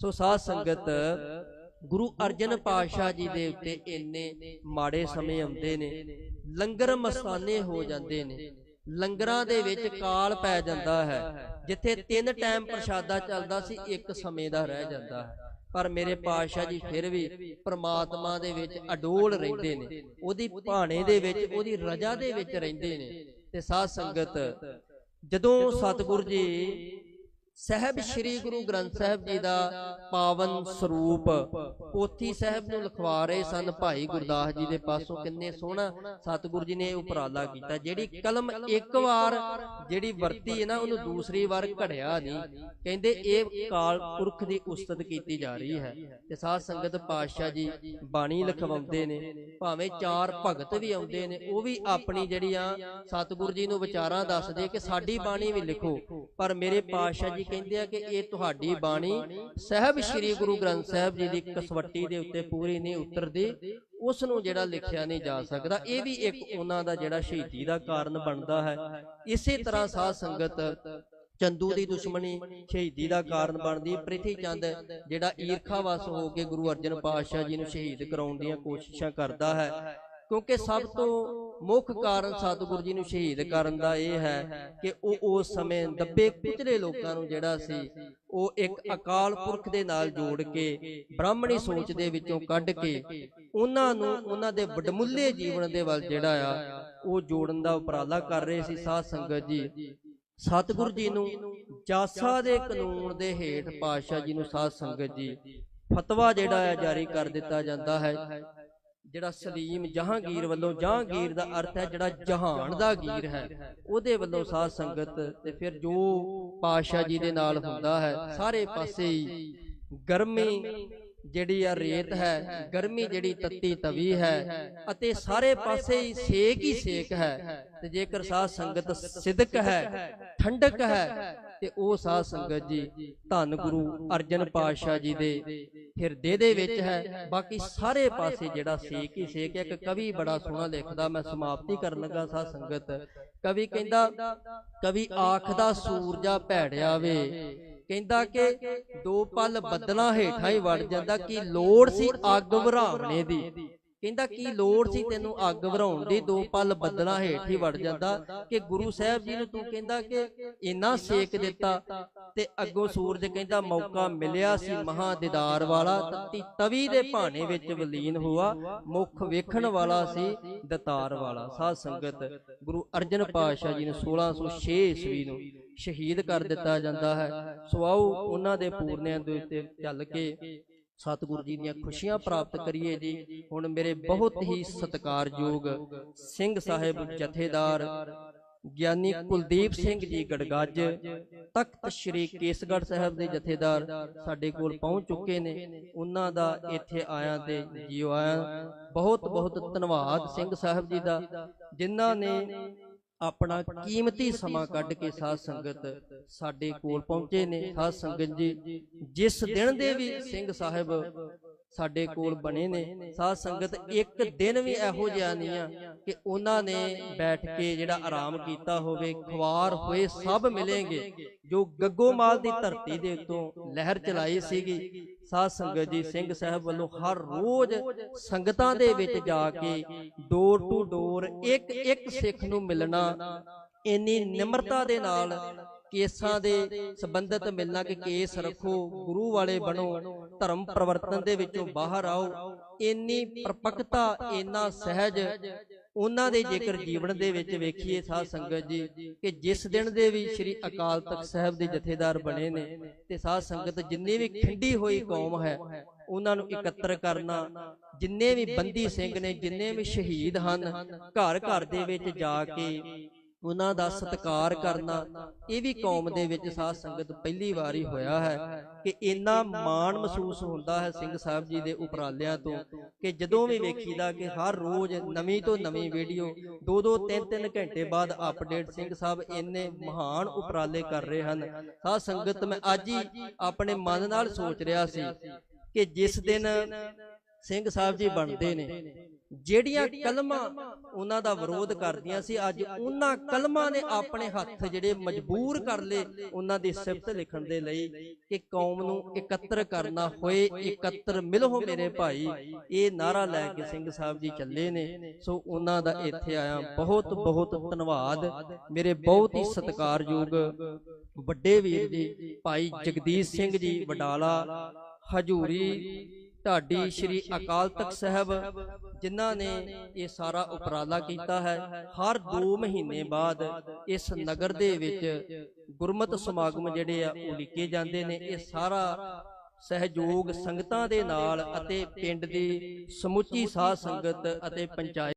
ਸੋ ਸਾਧ ਸੰਗਤ ਗੁਰੂ ਅਰਜਨ ਪਾਤਸ਼ਾਹ ਜੀ ਦੇ ਉੱਤੇ ਇੰਨੇ ਮਾੜੇ ਸਮੇਂ ਆਉਂਦੇ ਨੇ ਲੰਗਰ ਮਸਤਾਨੇ ਹੋ ਜਾਂਦੇ ਨੇ। ਲੰਗਰਾਂ ਦੇ ਵਿੱਚ ਕਾਲ ਪੈ ਜਾਂਦਾ ਹੈ ਜਿੱਥੇ ਤਿੰਨ ਟਾਈਮ ਪ੍ਰਸ਼ਾਦਾ ਚੱਲਦਾ ਸੀ ਇੱਕ ਸਮੇਂ ਦਾ ਰਹਿ ਜਾਂਦਾ ਹੈ। ਪਰ ਮੇਰੇ ਪਾਤਸ਼ਾਹ ਜੀ ਫਿਰ ਵੀ ਪ੍ਰਮਾਤਮਾ ਦੇ ਵਿੱਚ ਅਡੋਲ ਰਹਿੰਦੇ ਨੇ। ਉਹਦੀ ਭਾਣੇ ਦੇ ਵਿੱਚ ਉਹਦੀ ਰਜਾ ਦੇ ਵਿੱਚ ਰਹਿੰਦੇ ਨੇ। ਤੇ ਸਾਧ ਸੰਗਤ ਜਦੋਂ ਸਤਿਗੁਰੂ ਜੀ ਸਹਿਬ ਸ੍ਰੀ ਗੁਰੂ ਗ੍ਰੰਥ ਸਾਹਿਬ ਜੀ ਦਾ ਪਾਵਨ ਸਰੂਪ। ਪੋਥੀ ਸਾਹਿਬ ਨੂੰ ਲਿਖਵਾ ਰਹੇ ਸਨ ਭਾਈ ਗੁਰਦਾਸ ਜੀ ਦੇ ਪਾਸੋਂ ਕਿੰਨੇ ਸੋਹਣਾ ਸਤਿਗੁਰੂ ਜੀ ਨੇ ਇਹ ਉਪਰਾਲਾ ਕੀਤਾ। ਜਿਹੜੀ ਕਲਮ ਇੱਕ ਵਾਰ ਜਿਹੜੀ ਵਰਤੀ ਹੈ ਨਾ ਉਹਨੂੰ ਦੂਸਰੀ ਵਾਰ ਘੜਿਆ ਨਹੀਂ। ਕਹਿੰਦੇ ਇਹ ਕਾਲ ਪੁਰਖ ਦੀ ਉਸਤਤ ਕੀਤੀ ਜਾ ਰਹੀ ਹੈ। ਤੇ ਸਾਧ ਸੰਗਤ ਪਾਤਸ਼ਾਹ ਜੀ ਬਾਣੀ ਲਿਖਵਾਉਂਦੇ ਨੇ ਭਾਵੇਂ ਚਾਰ ਭਗਤ ਵੀ ਆਉਂਦੇ ਨੇ ਉਹ ਵੀ ਆਪਣੀ ਜਿਹੜੀਆਂ ਸਤਿਗੁਰੂ ਜੀ ਨੂੰ ਵਿਚਾਰਾਂ ਦੱਸਦੇ ਕਿ ਸਾਡੀ ਬਾਣੀ ਵੀ ਲਿਖੋ ਪਰ ਮੇਰੇ ਪਾਤਸ਼ਾਹ ਜੀ ਕਹਿੰਦੇ ਆ ਕਿ ਇਹ ਤੁਹਾਡੀ ਬਾਣੀ ਸਹਿਬ ਸ੍ਰੀ ਗੁਰੂ ਗ੍ਰੰਥ ਸਾਹਿਬ ਜੀ ਦੀ ਕਸਵੱਟੀ ਦੇ ਉੱਤੇ ਪੂਰੀ ਨਹੀਂ ਉਤਰਦੀ ਉਸ ਨੂੰ ਜਿਹੜਾ ਲਿਖਿਆ ਨਹੀਂ ਜਾ ਸਕਦਾ ਇਹ ਵੀ ਇੱਕ ਉਹਨਾਂ ਦਾ ਜਿਹੜਾ ਸ਼ਹੀਦੀ ਦਾ ਕਾਰਨ ਬਣਦਾ ਹੈ। ਇਸੇ ਤਰ੍ਹਾਂ ਸਾਧ ਸੰਗਤ ਚੰਦੂ ਦੀ ਦੁਸ਼ਮਣੀ ਸ਼ਹੀਦੀ ਦਾ ਕਾਰਨ ਬਣਦੀ ਪ੍ਰਿਥੀ ਚੰਦ ਜਿਹੜਾ ਈਰਖਾਵਸ ਹੋ ਕੇ ਗੁਰੂ ਅਰਜਨ ਪਾਤਸ਼ਾਹ ਜੀ ਨੂੰ ਸ਼ਹੀਦ ਕਰਾਉਣ ਦੀਆਂ ਕੋਸ਼ਿਸ਼ਾਂ ਕਰਦਾ ਹੈ। ਕਿਉਂਕਿ ਸਭ ਤੋਂ ਮੁੱਖ ਕਾਰਨ ਸਤਿਗੁਰੂ ਜੀ ਨੂੰ ਸ਼ਹੀਦ ਕਰਨ ਦਾ ਇਹ ਹੈ ਕਿ ਉਹ ਉਸ ਸਮੇਂ ਦੱਬੇ ਕੁਚਲੇ ਲੋਕਾਂ ਨੂੰ ਜਿਹੜਾ ਸੀ, ਉਹ ਇੱਕ ਅਕਾਲ ਪੁਰਖ ਦੇ ਨਾਲ ਜੋੜ ਕੇ ਬ੍ਰਾਹਮਣੀ ਸੋਚ ਦੇ ਵਿੱਚੋਂ ਕੱਢ ਕੇ ਉਹਨਾਂ ਨੂੰ ਉਹਨਾਂ ਦੇ ਵਡਮੁੱਲੇ ਜੀਵਨ ਦੇ ਵੱਲ ਜਿਹੜਾ ਆ, ਉਹ ਜੋੜਨ ਦਾ ਉਪਰਾਲਾ ਕਰ ਰਹੇ ਸੀ ਸਾਧ ਸੰਗਤ ਜੀ। ਸਤਿਗੁਰੂ ਜੀ ਨੂੰ ਜਾਸਾ ਦੇ ਕਾਨੂੰਨ ਦੇ ਹੇਠ ਪਾਤਸ਼ਾਹ ਜੀ ਨੂੰ ਸਾਧ ਸੰਗਤ ਜੀ ਫਤਵਾ ਜਿਹੜਾ ਹੈ ਜਾਰੀ ਕਰ ਦਿੱਤਾ ਜਾਂਦਾ ਹੈ। ਜਿਹੜਾ ਸਲੀਮ ਜਹਾਂਗੀਰ ਵੱਲੋਂ ਜਹਾਂਗੀਰ ਦਾ ਅਰਥ ਹੈ ਜਿਹੜਾ ਜਹਾਨ ਦਾ ਗੀਰ ਹੈ। ਉਹਦੇ ਵੱਲੋਂ ਸਾਧ ਸੰਗਤ ਤੇ ਫਿਰ ਜੋ ਪਾਤਸ਼ਾਹ ਜੀ ਦੇ ਨਾਲ ਹੁੰਦਾ ਹੈ ਸਾਰੇ ਪਾਸੇ ਗਰਮੀ ਜਿਹੜੀ ਆ ਰੇਤ ਹੈ ਗਰਮੀ ਜਿਹੜੀ ਤੱਤੀ ਤਵੀ ਹੈ ਅਤੇ ਸਾਰੇ ਪਾਸੇ ਹੀ ਸੇਕ ਹੀ ਸੇਕ ਹੈ ਤੇ ਜੇਕਰ ਸਾਧ ਸੰਗਤ ਸਿਦਕ ਹੈ ਠੰਡਕ ਹੈ ਤੇ ਉਹ ਸਾਧ ਸੰਗਤ ਜੀ, ਧੰਨ ਗੁਰੂ ਅਰਜਨ ਪਾਤਸ਼ਾਹ ਜੀ ਦੇ ਹਿਰਦੇ ਦੇ ਵਿੱਚ ਹੈ। ਬਾਕੀ ਸਾਰੇ ਪਾਸੇ ਜਿਹੜਾ ਸੇਕ ਹੀ ਸੇਕ ਇੱਕ ਕਵੀ ਬੜਾ ਸੋਹਣਾ ਲਿਖਦਾ, ਮੈਂ ਸਮਾਪਤੀ ਕਰਨ ਲੱਗਾ ਸਾਧ ਸੰਗਤ। ਕਵੀ ਕਹਿੰਦਾ, ਕਵੀ ਆਖਦਾ ਸੂਰਜਾ ਭੈੜਿਆ ਵੇ। ਕਹਿੰਦਾ ਕਿ ਦੋ ਪਲ ਬੱਦਲਾਂ ਹੇਠਾਂ ਹੀ ਵੜ ਜਾਂਦਾ, ਕਿ ਲੋੜ ਸੀ ਅੱਗ ਵਰਾਵਣੇ ਦੀ? ਕਹਿੰਦਾ ਕੀ ਲੋੜ ਸੀ ਤੈਨੂੰ ਅੱਗ ਵਰਾਉਣ ਦੀ? ਦੋ ਪਲ ਬੱਦਲਾਂ ਹੇਠ ਹੀ ਵੜ ਜਾਂਦਾ ਕਿ ਗੁਰੂ ਸਾਹਿਬ ਜੀ ਨੂੰ ਤੂੰ ਕਹਿੰਦਾ ਕਿ ਇੰਨਾ ਸੇਕ ਦਿੱਤਾ ਤੇ ਅੱਗੋਂ ਸੂਰਜ ਕਹਿੰਦਾ ਮੌਕਾ ਮਿਲਿਆ ਸੀ ਮਹਾ ਦੀਦਾਰ ਵਾਲਾ ਤਤੀ ਤਵੀ ਦੇ ਭਾਣੇ ਵਿੱਚ ਵਲੀਨ ਹੋਆ ਮੁਖ ਵੇਖਣ ਵਾਲਾ ਸੀ ਦਤਾਰ ਵਾਲਾ ਸਾਧ ਸੰਗਤ ਗੁਰੂ ਅਰਜਨ ਪਾਤਸ਼ਾਹ ਜੀ ਨੇ 1606 ਈਸਵੀ ਨੂੰ ਸ਼ਹੀਦ ਕਰ ਦਿੱਤਾ ਜਾਂਦਾ ਹੈ। ਸੋ ਆਓ ਉਹਨਾਂ ਦੇ ਪੂਰਨਿਆਂ ਦੇ ਉੱਤੇ ਚੱਲ ਕੇ ਸਤਿਗੁਰੂ ਜੀ ਦੀਆਂ ਖੁਸ਼ੀਆਂ ਪ੍ਰਾਪਤ ਕਰੀਏ ਜੀ। ਹੁਣ ਮੇਰੇ ਬਹੁਤ ਹੀ ਸਤਿਕਾਰਯੋਗ ਸਿੰਘ ਸਾਹਿਬ ਜਥੇਦਾਰ ਗਿਆਨੀ ਕੁਲਦੀਪ ਸਿੰਘ ਜੀ ਗੜਗੱਜ ਤਖਤ ਸ੍ਰੀ ਕੇਸਗੜ੍ਹ ਸਾਹਿਬ ਦੇ ਜਥੇਦਾਰ ਸਾਡੇ ਕੋਲ ਪਹੁੰਚ ਚੁੱਕੇ ਨੇ। ਉਹਨਾਂ ਦਾ ਇੱਥੇ ਆਇਆਂ ਤੇ ਜੀਓ ਆਇਆਂ। ਬਹੁਤ ਬਹੁਤ ਧੰਨਵਾਦ ਸਿੰਘ ਸਾਹਿਬ ਜੀ ਦਾ ਜਿਨ੍ਹਾਂ ਨੇ ਆਪਣਾ ਕੀਮਤੀ ਸਮਾਂ ਕੱਢ ਕੇ ਸਾਧ ਸੰਗਤ ਸਾਡੇ ਕੋਲ ਪਹੁੰਚੇ ਨੇ। ਸਾਧ ਸੰਗਤ ਜੀ ਜਿਸ ਦਿਨ ਦੇ ਵੀ ਸਿੰਘ ਸਾਹਿਬ ਸਾਡੇ ਕੋਲ ਬਣੇ ਨੇ। ਸਾਧ ਸੰਗਤ ਇੱਕ ਦਿਨ ਵੀ ਇਹੋ ਜਿਹਾ ਨਹੀਂ ਆ ਕਿ ਉਹਨਾਂ ਨੇ ਬੈਠ ਕੇ ਜਿਹੜਾ ਆਰਾਮ ਕੀਤਾ ਹੋਵੇ ਖਵਾਰ ਹੋਏ ਸਭ ਮਿਲेंगे ਜੋ ਗੱਗੋਮਾਲ ਦੀ ਧਰਤੀ ਦੇ ਉੱਤੋਂ ਲਹਿਰ ਚਲਾਈ ਸੀਗੀ। ਸਾਧ ਸੰਗਤ ਜੀ ਸਿੰਘ ਸਾਹਿਬ ਵੱਲੋਂ ਹਰ ਰੋਜ਼ ਸੰਗਤਾਂ ਦੇ ਵਿੱਚ ਜਾ ਕੇ ਡੋਰ ਟੂ ਡੋਰ ਇੱਕ ਇੱਕ ਸਿੱਖ ਨੂੰ ਮਿਲਣਾ। ਇੰਨੀ ਨਿਮਰਤਾ ਦੇ ਨਾਲ ਕੇਸਾਂ ਦੇ ਸੰਬੰਧਿਤ ਮਿਲਣਾ ਕਿ ਕੇਸ ਰੱਖੋ ਗੁਰੂ ਵਾਲੇ ਬਣੋ ਧਰਮ ਪ੍ਰਵਰਤਨ ਦੇ ਵਿੱਚੋਂ ਬਾਹਰ ਆਓ। ਇੰਨੀ ਪਰਪੱਕਤਾ ਇੰਨਾ ਸਹਿਜ ਉਹਨਾਂ ਦੇ ਜੇਕਰ ਜੀਵਨ ਦੇ ਵਿੱਚ ਵੇਖੀਏ ਸਾਧ ਸੰਗਤ ਜੀ ਕਿ ਜਿਸ ਦਿਨ ਦੇ ਵੀ ਸ੍ਰੀ ਅਕਾਲ ਤਖਤ ਸਾਹਿਬ ਦੇ ਜਥੇਦਾਰ ਬਣੇ ਨੇ ਤੇ ਸਾਧ ਸੰਗਤ ਜਿੰਨੀ ਵੀ ਖਿੰਡੀ ਹੋਈ ਕੌਮ ਹੈ ਉਹਨਾਂ ਨੂੰ ਇਕੱਤਰ ਕਰਨਾ ਜਿੰਨੇ ਵੀ ਬੰਦੀ ਸਿੰਘ ਨੇ ਜਿੰਨੇ ਵੀ ਸ਼ਹੀਦ ਹਨ ਘਰ ਘਰ ਦੇ ਵਿੱਚ ਜਾ ਕੇ ਉਹਨਾਂ ਦਾ ਸਤਿਕਾਰ ਕਰਨਾ, ਇਹ ਵੀ ਕੌਮ ਦੇ ਵਿੱਚ ਸਾਧ ਸੰਗਤ ਪਹਿਲੀ ਵਾਰੀ ਹੋਇਆ ਹੈ ਕਿ ਇੰਨਾ ਮਾਣ ਮਹਿਸੂਸ ਹੁੰਦਾ ਹੈ ਸਿੰਘ ਸਾਹਿਬ ਜੀ ਦੇ ਉਪਰਾਲਿਆਂ ਤੋਂ ਕਿ ਜਦੋਂ ਵੀ ਵੇਖੀਦਾ ਕਿ ਹਰ ਰੋਜ਼ ਨਵੀਂ ਤੋਂ ਨਵੀਂ ਵੀਡੀਓ ਦੋ ਦੋ ਤਿੰਨ ਤਿੰਨ ਘੰਟੇ ਬਾਅਦ ਅਪਡੇਟ ਸਿੰਘ ਸਾਹਿਬ ਇੰਨੇ ਮਹਾਨ ਉਪਰਾਲੇ ਕਰ ਰਹੇ ਹਨ। ਸਾਧ ਸੰਗਤ, ਮੈਂ ਅੱਜ ਹੀ ਆਪਣੇ ਮਨ ਨਾਲ ਸੋਚ ਰਿਹਾ ਸੀ ਕਿ ਜਿਸ ਦਿਨ ਸਿੰਘ ਸਾਹਿਬ ਜੀ ਬਣਦੇ ਨੇ ਜਿਹੜੀਆਂ ਕਲਮਾਂ ਉਹਨਾਂ ਦਾ ਵਿਰੋਧ ਕਰਦੀਆਂ ਸੀ ਅੱਜ ਉਹਨਾਂ ਕਲਮਾਂ ਨੇ ਆਪਣੇ ਹੱਥ ਜਿਹੜੇ ਮਜਬੂਰ ਕਰ ਲਏ ਉਹਨਾਂ ਦੀ ਸਿਫਤ ਲਿਖਣ ਦੇ ਲਈ ਕਿ ਕੌਮ ਨੂੰ ਇਕੱਤਰ ਕਰਨਾ ਹੋਏ ਇਕੱਤਰ ਮਿਲੋ ਮੇਰੇ ਭਾਈ ਇਹ ਨਾਰਾ ਲੈ ਕੇ ਸਿੰਘ ਸਾਹਿਬ ਜੀ ਚੱਲੇ ਨੇ। ਸੋ ਉਹਨਾਂ ਦਾ ਇੱਥੇ ਆਇਆ ਬਹੁਤ ਬਹੁਤ ਧੰਨਵਾਦ। ਮੇਰੇ ਬਹੁਤ ਹੀ ਸਤਿਕਾਰਯੋਗ ਵੱਡੇ ਵੀਰ ਜੀ ਭਾਈ ਜਗਦੀਸ਼ ਸਿੰਘ ਜੀ ਵਡਾਲਾ ਹਜੂਰੀ ਢਾਡੀ ਸ਼੍ਰੀ ਅਕਾਲ ਤਖਤ ਸਾਹਿਬ ਜਿਨ੍ਹਾਂ ਨੇ ਇਹ ਸਾਰਾ ਉਪਰਾਲਾ ਕੀਤਾ ਹੈ ਹਰ 2 ਮਹੀਨੇ ਬਾਅਦ ਇਸ ਨਗਰ ਦੇ ਵਿੱਚ ਗੁਰਮਤ ਸਮਾਗਮ ਜਿਹੜੇ ਆ ਉਹ ਲਿਖੇ ਜਾਂਦੇ ਨੇ। ਇਹ ਸਾਰਾ ਸਹਿਯੋਗ ਸੰਗਤਾਂ ਦੇ ਨਾਲ ਅਤੇ ਪਿੰਡ ਦੀ ਸਮੁੱਚੀ ਸਾਧ ਸੰਗਤ ਅਤੇ ਪੰਚਾਇਤ